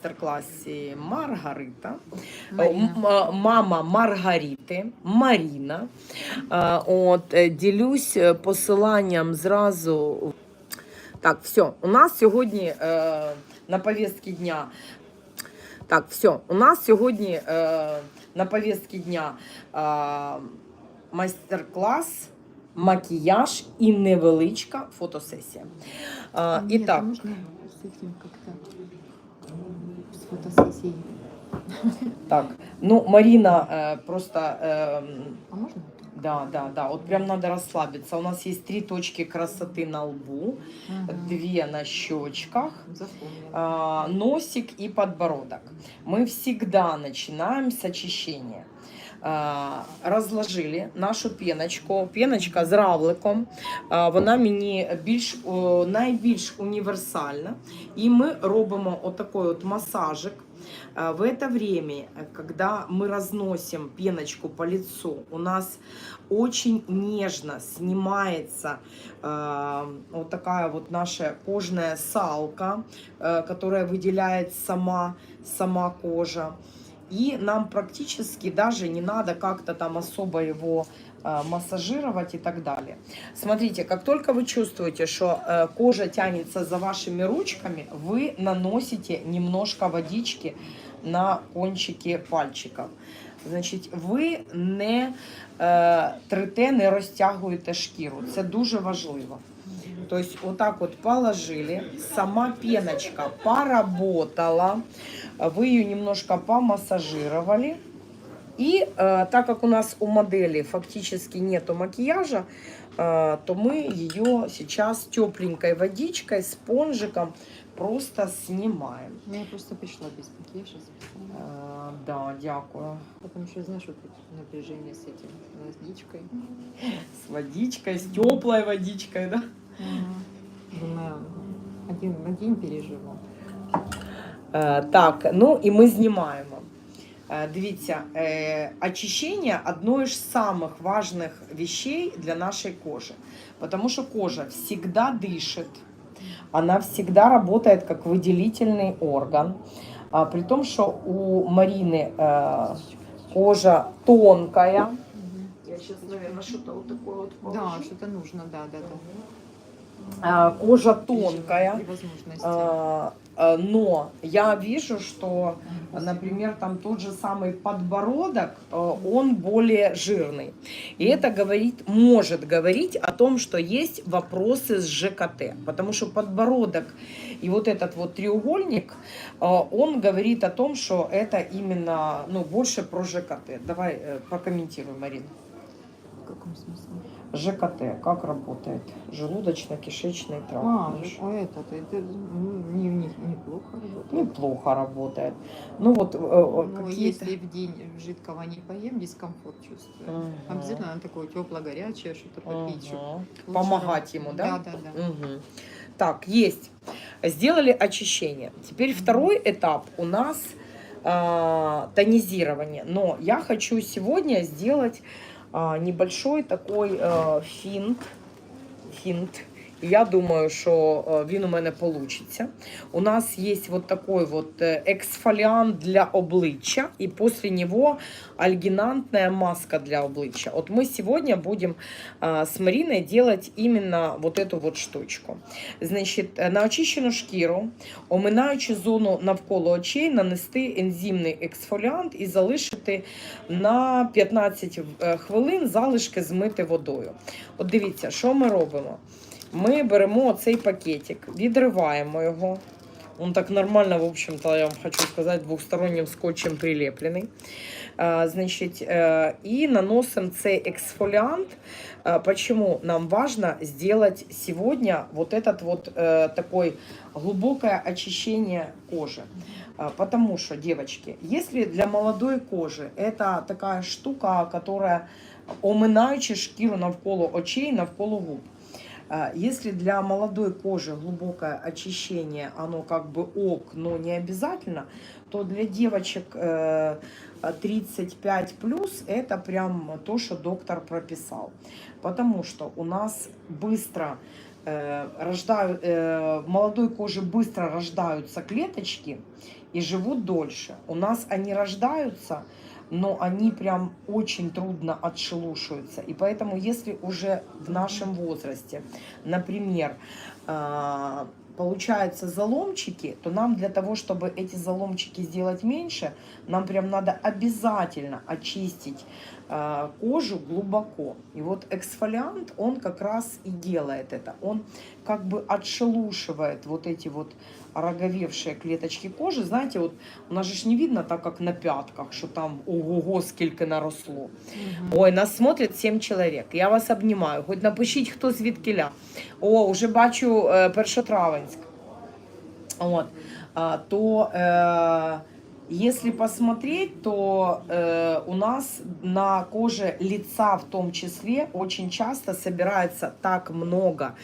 мастер-класі Маргарита, мама Маргарити, Маріна. От, е, ділюсь е, посиланням зразу. Так, все, у нас сьогодні е, на повістці дня. Так, все, у нас сьогодні е, на повістці дня е, майстер-клас, макіяж і невеличка фотосесія. Нет, і так, а с фотосессией? Так, ну Марина э, просто, э, А можно? да, да, да, вот прям надо расслабиться. У нас есть три точки красоты на лбу, Ага. две на щечках, а, носик и подбородок. Мы всегда начинаем с очищения. А, Розложили нашу піночку. Піночка з равликом. А, Вона мені більш о, найбільш універсальна. І ми робимо отакий от масажик. А, В это время, когда мы разносим пеночку по лицу, у нас очень нежно снимается э, вот такая вот наша кожная салка, э, которая выделяет сама, сама кожа. И нам практически даже не надо как-то там особо его э, массажировать и так далее. Смотрите, как только вы чувствуете, что э, кожа тянется за вашими ручками, вы наносите немножко водички на кончики пальчиків. Значить, ви не е, трите, не розтягуєте шкіру. Це дуже важливо. Тобто, отак от положили, сама пеночка поработала, вы ее немножко помассажировали. И э, так как у нас у модели фактически нету макияжа, э, то мы ее сейчас тепленькой водичкой, спонжиком просто снимаем. Ну, Я просто пришла без макияжа. Э, да, дякую. Потому что, знаешь, вот напряжение с этим, с водичкой. С водичкой, с теплой водичкой, да? Думаю, один переживу. Е, Так, ну і ми знімаємо. Е, Дивіться, е, очищение одно из самых важных вещей для нашей кожи. Потому что кожа всегда дышит, она всегда работает как выделительный орган. А, при том, что у Марины э, кожа тонкая. Я сейчас, наверное, что-то вот такое вот Да, положу. что-то нужно, да, да, да. А, Кожа тонкая. А, а, Но я вижу, что, например, там тот же самый подбородок, э, он более жирный. И это говорит, может говорить о том, что есть вопросы с ЖКТ. Потому что подбородок и вот этот вот треугольник, э, он говорит о том, что это именно ну, больше про ЖКТ. Давай э, прокомментируй, Марина. В каком смысле? ЖКТ, как работает? Желудочно-кишечный тракт. А, наш. а это, это ну, не, не, неплохо работает. Неплохо работает. Ну вот э, э, Ну, какие-то... если в день жидкого не поем, дискомфорт чувствую. Мгм. Обязательно надо такое тепло-горячее, что-то попить. чтоб Мгм. лучше Помогать ему, да? Да, да, да. Мгм. Так, есть. Сделали очищение. Теперь второй этап у нас а, тонизирование. Но я хочу сегодня сделать небольшой такой а, финт. Финт. І Я думаю, що е, він у мене вийде. У нас є вот такой вот е, эксфолиант для обличчя, и после него альгинантная маска для обличчя. Вот мы сегодня будем а, с Мариной делать именно вот эту вот штучку. Значить, е, на очищену шкіру, оминаючи зону навколо очей, нанести ензимний ексфоліант і залишити на 15 е, хвилин залишки змити водою. От дивіться, що ми робимо. Ми беремо цей пакетик, відриваємо його. Он так нормально, в общем-то, я вам хочу сказать, двухсторонним скотчем прилеплений. А, Значить, е, і наносимо цей эксфолиант. А, Почему нам важно сделать сегодня вот этот вот э, такой глубокое очищение кожи? А, Потому что, девочки, если для молодой кожи это такая штука, которая оминаючи шкіру навколо очей, навколо губ, а, Если для молодой кожи глубокое очищение, оно как бы ок, но не обязательно, то для девочек э, 35 плюс это прям то, что доктор прописал. Потому что у нас быстро э, рождают, э, в молодой коже быстро рождаются клеточки, и живут дольше. У нас они рождаются, но они прям очень трудно отшелушиваются. И поэтому, если уже в нашем возрасте, например, а, получаются заломчики, то нам для того, чтобы эти заломчики сделать меньше, нам прям надо обязательно очистить кожу глубоко. И вот эксфолиант, он как раз и делает это. Он как бы отшелушивает вот эти вот роговевшие клеточки кожи. Знаете, вот у нас же ж не видно так, как на пятках, що там ого-го, скільки наросло. Ой, нас смотрить 7 чоловік. Я вас обнімаю. Хоч напишіть, хто звідкиля. О, вже бачу е, Першотравенськ. От. А, то е, если посмотреть, то э, у нас на коже лица в том числе очень часто собирается так много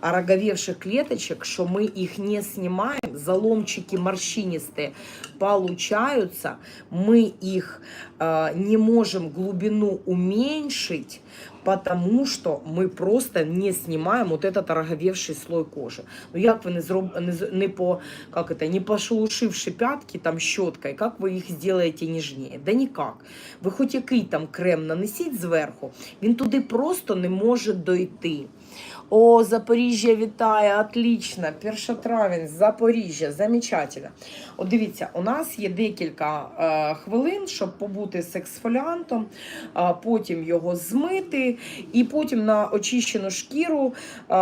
ороговевших клеточек, что мы их не снимаем, заломчики морщинистые получаются, мы их э, не можем глубину уменьшить, потому что мы просто не снимаем вот этот ороговевший слой кожи. Ну як ви не зроб не, з- не по как это, не пошелушивши пятки там щеткой, как вы их сделаете нежнее? Да никак. Ви хоч який там крем нанесіть зверху, він туди просто не може дойти. О, Запоріжжя вітає, отлично, першотравень, Запоріжжя, замечательно. От дивіться, у нас є декілька е, хвилин, щоб побути з ексфоліантом, а потім його змити, і потім на очищену шкіру е,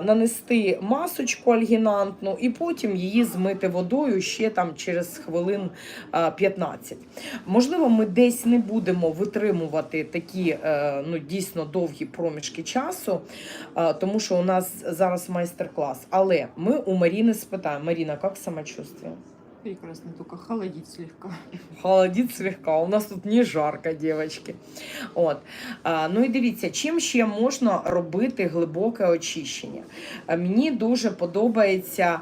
нанести масочку альгінантну, і потім її змити водою ще там через хвилин е, 15. Можливо, ми десь не будемо витримувати такі е, ну, дійсно довгі проміжки часу, е, тому що у нас зараз майстер-клас. Але ми у Маріни спитаємо: Маріна, як самочувствие? Прекрасно, только холодить слегка. Холодить слегка. У нас тут не жарко, дівчатки. От. Ну і дивіться, чим ще можна робити глибоке очищення. Мені дуже подобається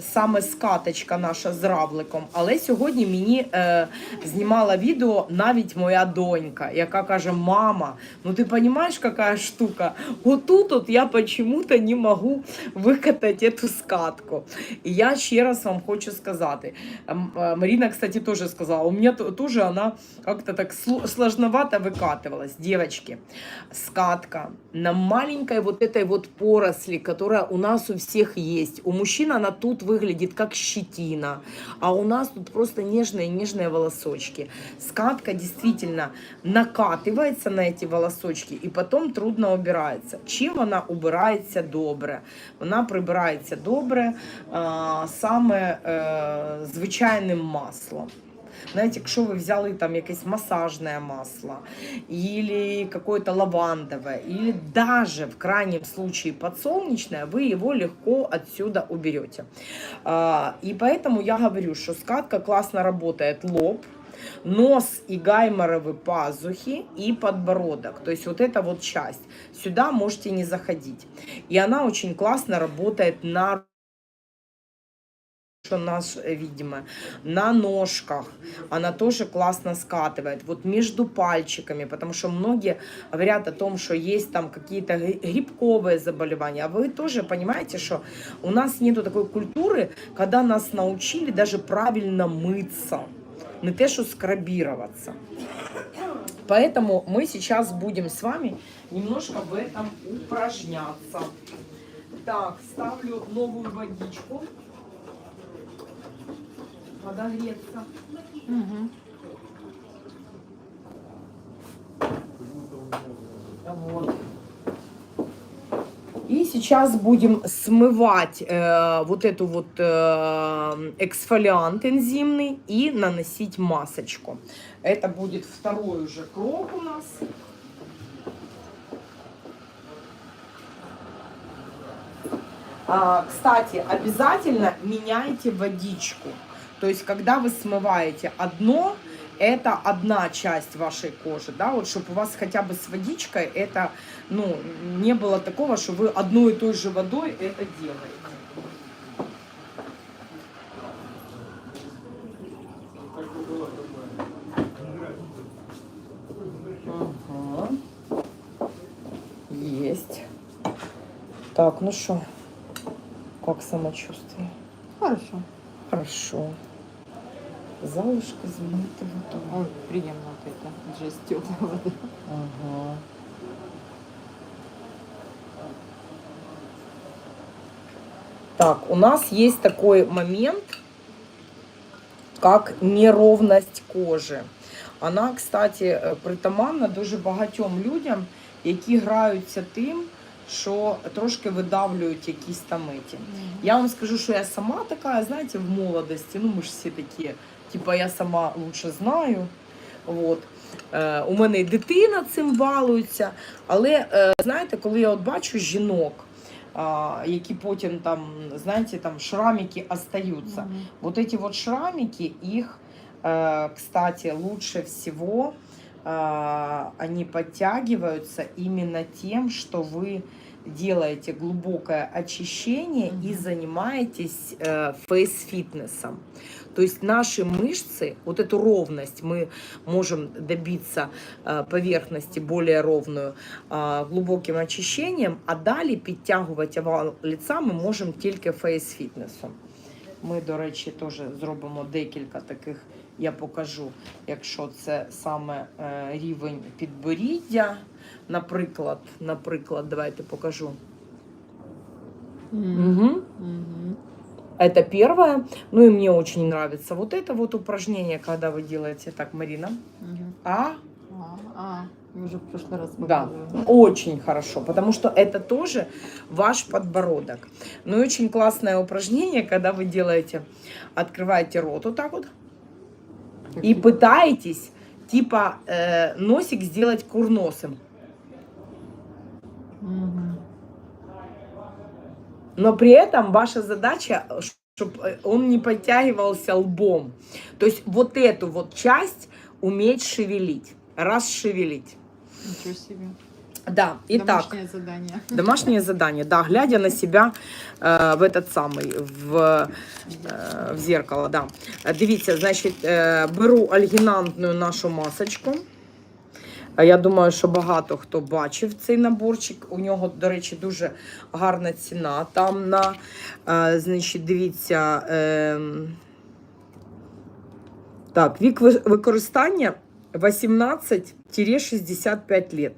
саме скаточка наша з равликом. Але сьогодні мені е, знімала відео навіть моя донька, яка каже: Мама, ну ти розумієш, яка штука? Отут от я почему-то не можу викатати цю скатку. І я ще раз вам хочу сказати. Э, Марина, кстати, тоже сказала, у меня то- тоже она как-то так сло- сложновато выкатывалась. Девочки, скатка на маленькой вот этой вот поросли, которая у нас у всех есть. У мужчин она тут выглядит как щетина, а у нас тут просто нежные-нежные волосочки. Скатка действительно накатывается на эти волосочки и потом трудно убирается. Чим вона убирається добре? Вона прибирається добре а, саме е, звичайним маслом. Навіть якщо ви взяли там якесь масажне масло, или какое-то лавандовое, или даже в крайнем случае подсолнечное, вы его легко отсюда уберете. А, И поэтому я говорю, что скатка классно работает лоб, нос и гайморовые пазухи и подбородок. То есть вот эта вот часть. Сюда можете не заходить. И она очень классно работает на что наш, э, видимо, на ножках она тоже классно скатывает, вот между пальчиками, потому что многие говорят о том, что есть там какие-то гри- грибковые заболевания, а вы тоже понимаете, что у нас нету такой культуры, когда нас научили даже правильно мыться, не те, что скрабироваться. Поэтому мы сейчас будем с вами немножко в этом упражняться. Так, ставлю новую водичку. Подогреться. Угу. Вот. И сейчас будем смывать э, вот эту вот э, эксфолиант энзимный и наносить масочку. Это будет второй уже крок у нас. А, кстати, обязательно меняйте водичку. То есть, когда вы смываете одно, это одна часть вашей кожи, да, вот чтобы у вас хотя бы с водичкой это, ну, не было такого, что вы одной и той же водой это делаете. Ага. Есть. Так, ну что, как самочувствие? Хорошо. Хорошо. Залушка знаменитого тону. Ой, приємно от. Жесть теплая вода. Ага. Так, у нас есть такой момент, как неровность кожи. Вона, кстати, е, притаманна дуже багатьом людям, які граються тим, що трошки видавлюють якісь там еті. Я вам скажу, що я сама така, знаєте, в молодості, ну ми ж всі такі, типа я сама лучше знаю. От. Е, у мене і дитина цим балується. Але е, знаєте, коли я от бачу жінок, а, які потім там, знаєте, там шрамики остаються. Мгм. Вот эти вот шрамики, их, э, кстати, лучше всего э, они подтягиваются именно тем, что вы делаете глубокое очищение и Мгм. занимаетесь э, фейс-фитнесом. То есть наши мышцы, вот эту ровность мы можем добиться э, поверхности более ровную э, глубоким очищением, а далі підтягувати овал лица ми можемо тільки фейс-фітнесом. Ми, до речі, теж зробимо декілька таких, я покажу, якщо це саме е, рівень підборіддя. Наприклад, наприклад, давайте покажу. Мгм. Угу. Мгм. Это первое. Ну и мне очень нравится вот это вот упражнение, когда вы делаете так, Марина. Мгм. А, А, а, уже в прошлый раз Да. очень хорошо, потому что это тоже ваш подбородок. Ну и очень классное упражнение, когда вы делаете, открываете рот вот так вот и пытаетесь типа э, носик сделать курносым. Но при этом ваша задача, чтобы он не подтягивался лбом. То есть вот эту вот часть уметь шевелить, расшевелить. Ничего себе. Да, итак, Домашнее задание. домашнее задание, да, глядя на себя э, в этот самый, в, э, в зеркало, да. Дивіться, значить, е, беру альгінантну нашу масочку. А Я думаю, що багато хто бачив цей наборчик. У нього, до речі, дуже гарна ціна. Там на, е, значить, дивіться. Е, так, вік використання 18-65 лет.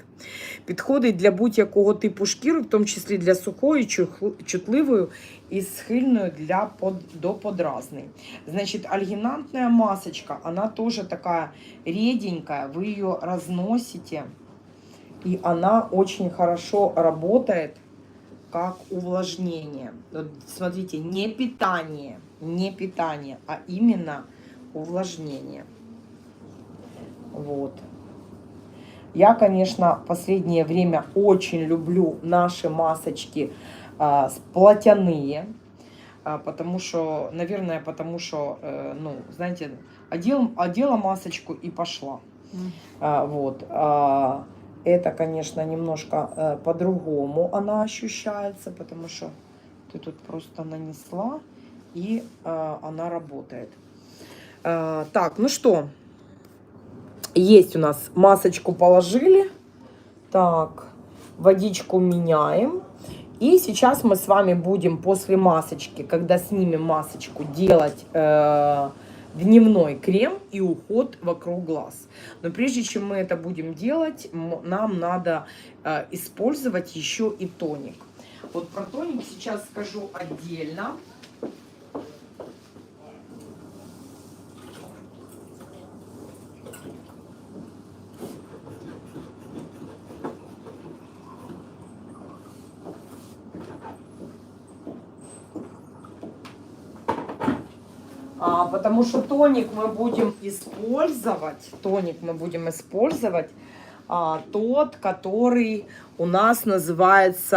Підходить для будь-якого типу шкіри, в тому числі для сухої, чух- чутливої і схильною для под, до подразней. Значит, альгинантная масочка, она тоже такая реденькая, вы ее разносите, и она очень хорошо работает как увлажнение. Вот смотрите, не питание, не питание, а именно увлажнение. Вот. Я, конечно, последнее время очень люблю наши масочки а, платяные, а, потому что, наверное, потому что, э, ну, знаете, одел, одела масочку и пошла. Мгм. А, вот. А, это, конечно, немножко э, по-другому она ощущается, потому что ты тут просто нанесла, и э, она работает. А, так, ну что, есть у нас масочку положили. Так, водичку меняем. И сейчас мы с вами будем после масочки, когда снимем масочку, делать э, дневной крем и уход вокруг глаз. Но прежде чем мы это будем делать, нам надо э, использовать еще и тоник. Вот про тоник сейчас скажу отдельно. А, потому что тоник мы будем использовать, тоник мы будем использовать а, тот, который у нас называется